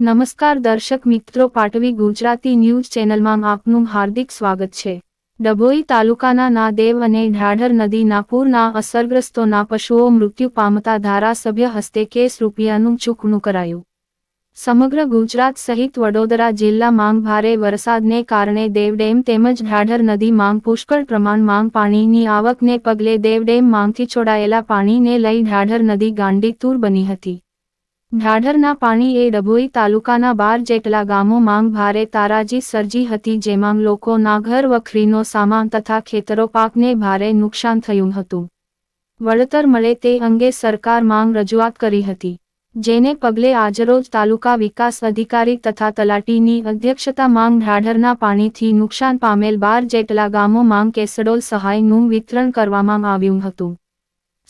નમસ્કાર દર્શક મિત્રો, પાટવી ગુજરાતી ન્યૂઝ ચેનલમાં આપનું હાર્દિક સ્વાગત છે. ડભોઈ તાલુકાના નાદેવ અને ઢાઢર નદીના પૂરના અસરગ્રસ્તોના પશુઓ મૃત્યુ પામતા ધારાસભ્ય હસ્તે કેસ રૂપિયાનું ચૂકણું કરાયું. સમગ્ર ગુજરાત સહિત વડોદરા જિલ્લામાં ભારે વરસાદને કારણે દેવડેમ તેમજ ઢાઢર નદી માંગ પુષ્કળ પ્રમાણમાં પાણીની આવકને પગલે દેવડેમ માંગથી છોડાયેલા પાણીને લઈ ઢાઢર નદી ગાંડીતુર બની હતી. ઢાઢરના પાણી એ ડભોઈ તાલુકાના બાર જેટલા ગામો માંગ ભારે તારાજી સર્જી હતી જેમાં લોકોના ઘર વખરીનો સામાન તથા ખેતરો પાકને ભારે નુકસાન થયું હતું. વળતર મળે તે અંગે સરકાર માંગ રજૂઆત કરી હતી, જેને પગલે આજરોજ તાલુકા વિકાસ અધિકારી તથા તલાટીની અધ્યક્ષતા માંગ ઢાઢરના પાણીથી નુકસાન પામેલ બાર જેટલા ગામો માંગ કેસડોલ સહાયનું વિતરણ કરવામાં આવ્યું હતું.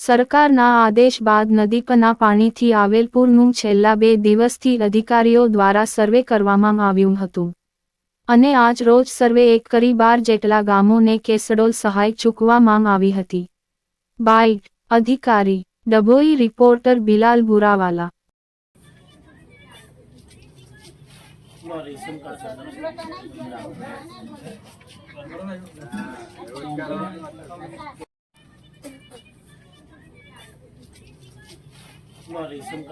સરકારના આદેશ બાદ નદી પરના પાણીથી આવેલ પૂરનું છેલ્લા બે દિવસથી અધિકારીઓ દ્વારા સર્વે કરવામાં આવ્યું હતું. અને આજ રોજ સર્વે એક કરી બાર જેટલા ગામોને કેસડોલ સહાય ચૂકવામાં આવી હતી. બાઇટ, અધિકારી, ડભોઈ રિપોર્ટર બિલાલ બુરાવાલા રેશન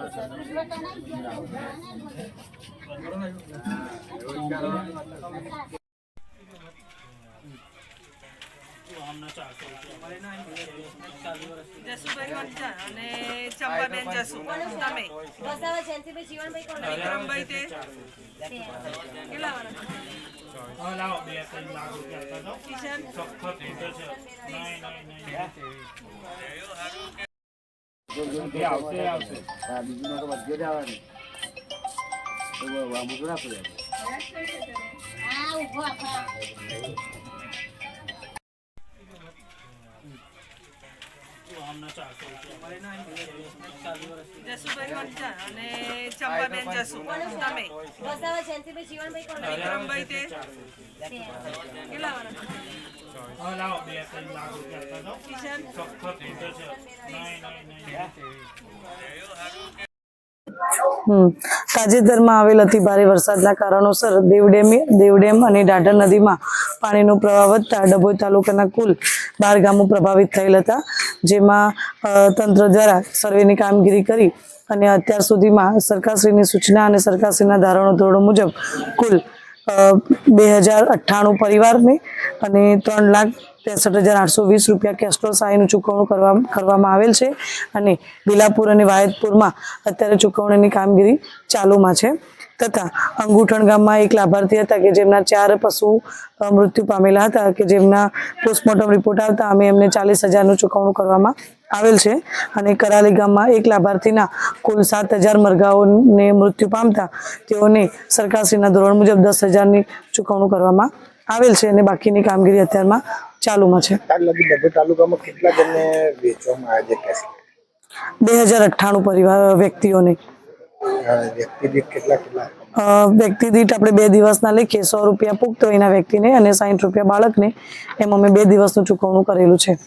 જસુભાઈ વંચા અને ચંપાબેન જસુ તમે વસાવા જયંતિભાઈ જીવનભાઈ કોણ વિક્રમભાઈ તે કેટલા વર્ષ કિશન આ ઊભો આપા. જસુભાઈ વંચા અને ચંપાબેન જસુ. તમે? વિક્રમભાઈ તે? કેટલા વર્ષ કિશન. તાજેતરમાં આવેલ અતિ ભારે વરસાદના કારણોસર દેવડેમ દેવડેમ અને ડાઢર નદીમાં પાણીનો પ્રવાહ વધતા ડભોઈ તાલુકાના કુલ બાર ગામો પ્રભાવિત થયેલ હતા, જેમાં તંત્ર દ્વારા સર્વેની કામગીરી કરી અને અત્યાર સુધીમાં સરકારશ્રીની સૂચના અને સરકારશ્રીના ધારણો ધોરણો મુજબ કુલ બે હજાર અઠ્ઠાણું પરિવારને અને ત્રણ લાખ ત્રેસઠ હજાર આઠસો વીસ રૂપિયા કેસ્ટ્રોલ સહાયનું ચૂકવણું કરવા કરવામાં આવેલ છે. અને બિલાપુર અને વાયદપુરમાં અત્યારે ચૂકવણીની કામગીરી ચાલુમાં છે. તથા અંગુઠણ ગામમાં એક લાભાર્થી હતા કે જેમના ચાર પશુ મૃત્યુ પામેલા હતા કે જેમના પોસ્ટમોર્ટમ રિપોર્ટ આવતા અમે એમને ચાલીસ હજારનું ચૂકવણું કરવામાં આવેલ છે. અને કરાલી ગામમાં એક લાભાર્થીના કુલ સાત હજાર મરઘાઓને મૃત્યુ પામતા તેઓને સરકારશ્રીના ધોરણ મુજબ દસ હજારની ચૂકવણું કરવામાં આવેલ છે અને બાકીની કામગીરી અત્યારમાં ચાલુમાં છે. આજ લગી ડભોઈ તાલુકામાં કેટલા જણને વેચવામાં આવે છે? બે હજાર અઠ્ઠાણું પરિવાર વ્યક્તિઓને. વ્યક્તિ દીઠ વ્યક્તિ દીઠ આપણે બે દિવસના લઈએ સો રૂપિયા પુખ્ત એના વ્યક્તિને અને સાઠ રૂપિયા બાળકને. એમ અમે બે દિવસનું ચૂકવણું કરેલું છે.